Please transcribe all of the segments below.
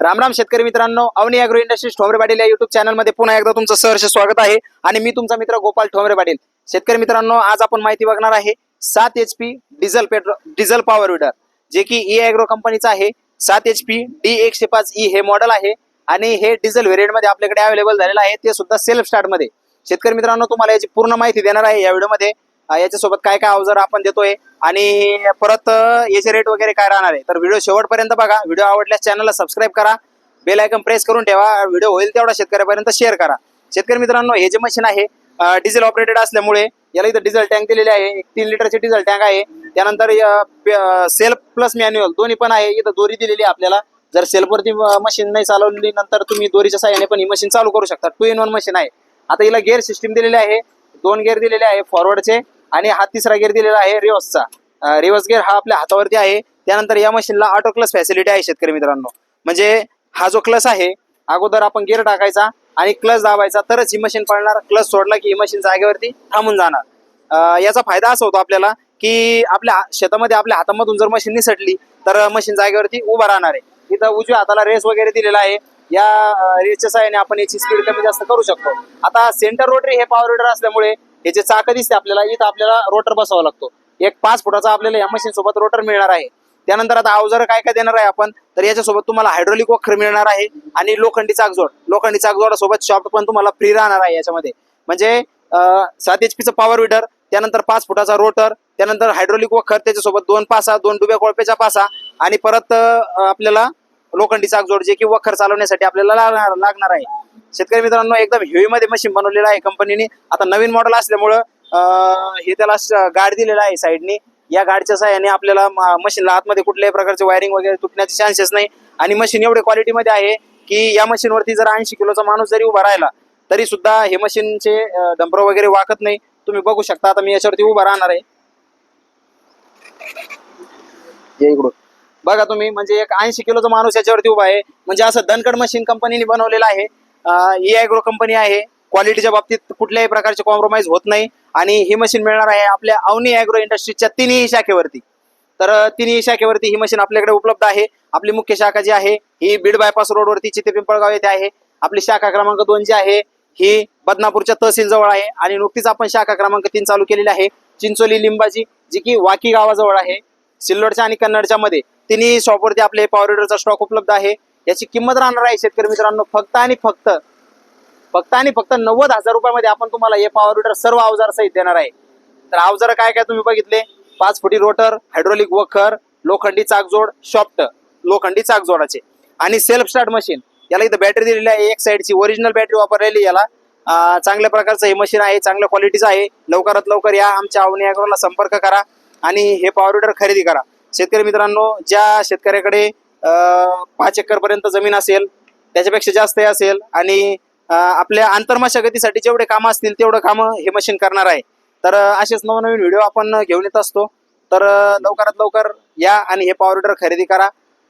राम राम शेतकरी मित्रांनो Avani agro industries Thombare Patil या युट्यूब चॅनलमध्ये पुन्हा एकदा तुमचं सहर्ष स्वागत आहे. आणि मी तुमचा मित्र गोपाल ठोंबरे पाटील. शेतकरी मित्रांनो आज आपण माहिती बघणार आहे सात H P diesel petrol diesel power weeder जे की ई अॅग्रो कंपनीचं आहे. सात एच पी डी एकशे पाच ई e हे मॉडेल आहे. आणि हे डिझेल व्हेरियंटमध्ये आपल्याकडे अवेलेबल झालेलं आहे. ते सुद्धा सेल्फ स्टार्टमध्ये शेतकरी मित्रांनो तुम्हाला याची पूर्ण माहिती देणार आहे या व्हिडिओमध्ये याच्यासोबत काय काय अवजार आपण देतोय आणि परत याचे रेट वगैरे काय राहणार आहे? तर व्हिडिओ शेवटपर्यंत बघा. व्हिडिओ आवडल्यास चॅनलला सबस्क्राईब करा. बेल आयकन प्रेस करून ठेवा. व्हिडिओ होईल तेवढा शेतकऱ्यापर्यंत शेअर करा. शेतकरी मित्रांनो हे जे मशीन आहे डिझेल ऑपरेटेड असल्यामुळे याला इथं डिझेल टँक दिलेले आहे. एक तीन लिटरची डिझेल टँक आहे. त्यानंतर सेल्फ प्लस मॅन्युअल दोन्ही पण आहे. इथं दोरी दिलेली आहे आपल्याला. जर सेल्फवरती मशीन नाही चालवली नंतर तुम्ही दोरीच्या साह्याने पण ही मशीन चालू करू शकता. टू इन वन मशीन आहे. आता हिला गेअर सिस्टीम दिलेली आहे. दोन गेअर दिलेले आहे. फॉरवर्डचे आणि हा तिसरा गेअर दिलेला आहे रिवर्सचा. रिवर्स गेअर हा आपल्या हातावरती आहे. त्यानंतर या मशीनला ऑटो क्लस फॅसिलिटी आहे शेतकरी मित्रांनो. म्हणजे हा जो क्लस आहे अगोदर आपण गिअर टाकायचा आणि क्लच दाबायचा तरच ही मशीन पळणार. क्लच सोडला की ही मशीन जागेवरती थांबून जाणार. याचा फायदा असा होतो आपल्याला की आपल्या शेतामध्ये आपल्या हातामधून जर मशीन निसटली तर मशीन जागेवरती उभा राहणार आहे. इथं उजव्या हाताला रेस वगैरे दिलेला आहे. या रेसच्या सहाय्याने आपण याची स्पीड कमी जास्त करू शकतो. आता सेंटर रोटरी हे पॉवर रिडर असल्यामुळे हे जे चाक दिसते आपल्याला इथं आपल्याला रोटर बसावा लागतो. एक पाच फुटाचा आपल्याला या मशीन सोबत रोटर मिळणार आहे. त्यानंतर आता अवजार काय काय देणार आहे आपण? तर याच्यासोबत तुम्हाला हायड्रोलिक वखर मिळणार आहे आणि लोखंडी चाकजोड. लोखंडी चाकजोडासोबत शॉप पण तुम्हाला फ्री राहणार आहे याच्यामध्ये. म्हणजे सात एच पीचं पॉवर विडर त्यानंतर पाच फुटाचा रोटर त्यानंतर हायड्रोलिक वखर त्याच्यासोबत दोन पासा दोन डुब्या कोळपेचा पासा आणि परत आपल्याला लोखंडी चाकजोड जे की वखर चालवण्यासाठी आपल्याला लागणार लागणार आहे. शेतकरी मित्रांनो एकदम हेवी मध्ये मशीन बनवलेलं आहे कंपनीने आता नवीन मॉडेल असल्यामुळं हे त्याला गाड दिलेला आहे साईडनी या गाडीच्या सहाय्याने आपल्याला मशीनला आतमध्ये कुठल्याही प्रकारचे वायरिंग वगैरे तुटण्याचे चान्सेस नाही. आणि मशीन एवढे क्वालिटीमध्ये आहे की या मशीनवरती जर ऐंशी किलोचा माणूस जरी उभा राहिला तरी सुद्धा हे मशीनचे डंपर वगैरे वाकत नाही. तुम्ही बघू शकता आता मी याच्यावरती उभा राहणार आहे. इकडून. बघा तुम्ही म्हणजे एक ऐंशी किलोचा माणूस याच्यावरती उभा आहे. म्हणजे असं धनकड मशीन कंपनीने बनवलेलं आहे. ई ॲग्रो कंपनी आहे. क्वालिटीच्या बाबतीत कुठल्याही प्रकारचे कॉम्प्रोमाइज होत नाही. आणि ही मशीन मिळणार आहे आपल्या अवनी ॲग्रो इंडस्ट्रीजच्या तिन्ही शाखेवरती. तर तिन्ही शाखेवरती ही मशीन आपल्याकडे उपलब्ध आहे. आपली मुख्य शाखा जी आहे ही बीड बायपास रोडवरती चिते पिंपळगाव येथे आहे. आपली शाखा क्रमांक दोन जी आहे ही बदनापूरच्या तहसील जवळ आहे. आणि नुकतीच आपण शाखा क्रमांक तीन चालू केलेली आहे. चिंचोली लिंबाची जी की वाकी गावाजवळ आहे. सिल्लोडच्या आणि कन्नडच्या मध्ये. तिन्ही शॉपवरती आपले पॉवर विडरचा स्टॉक उपलब्ध आहे. याची किंमत राहणार आहे शेतकरी मित्रांनो फक्त आणि फक्त फक्त आणि फक्त नव्वद हजार रुपयामध्ये आपण तुम्हाला हे पॉवर विडर सर्व अवजार सहित देणार आहे. तर अवजार काय काय तुम्ही बघितले? पाच फुटी रोटर हायड्रोलिक वखर लोखंडी चाकजोड शॉफ्ट लोखंडी चाकजोडाचे. आणि सेल्फ स्टार्ट मशीन याला इथं बॅटरी दिलेली आहे एक साईडची ओरिजिनल बॅटरी वापरलेली याला. चांगल्या प्रकारचं हे मशीन आहे चांगल्या क्वालिटीचं आहे. लवकरात लवकर या आमच्या अवनी अॅग्रोला संपर्क करा आणि हे पॉवर विडर खरेदी करा. शेतकरी मित्रांनो ज्या शेतकऱ्याकडे पाच एकरपर्यंत जमीन असेल त्याच्यापेक्षा जास्त असेल आणि आपल्या आंतरमशागतीसाठी जेवढे कामं असतील तेवढं कामं हे मशीन करणार आहे. तर असेच नवनवीन व्हिडिओ आपण घेऊन येत असतो. तर लवकरात लवकर या आणि हे पॉवर विडर खरेदी करा.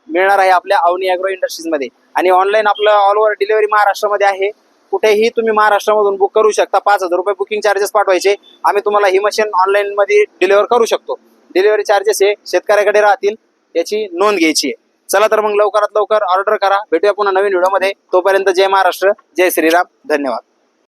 मिळणार आहे आपल्या अवनी अॅग्रो इंडस्ट्रीजमध्ये आणि ऑनलाईन आपलं ऑल ओव्हर डिलिव्हरी महाराष्ट्रामध्ये आहे. कुठेही तुम्ही महाराष्ट्रामधून बुक करू शकता. पाच हजार रुपये बुकिंग चार्जेस पाठवायचे. आम्ही तुम्हाला ही मशीन ऑनलाईन मध्ये डिलिव्हर करू शकतो. डिलिव्हरी चार्जेस हे शेतकऱ्याकडे राहतील याची नोंद घ्यायची आहे. चला तर मग लवकरात लवकर ऑर्डर करा. भेटूया पुन्हा नवीन व्हिडिओमध्ये. तोपर्यंत जय महाराष्ट्र जय श्रीराम. धन्यवाद.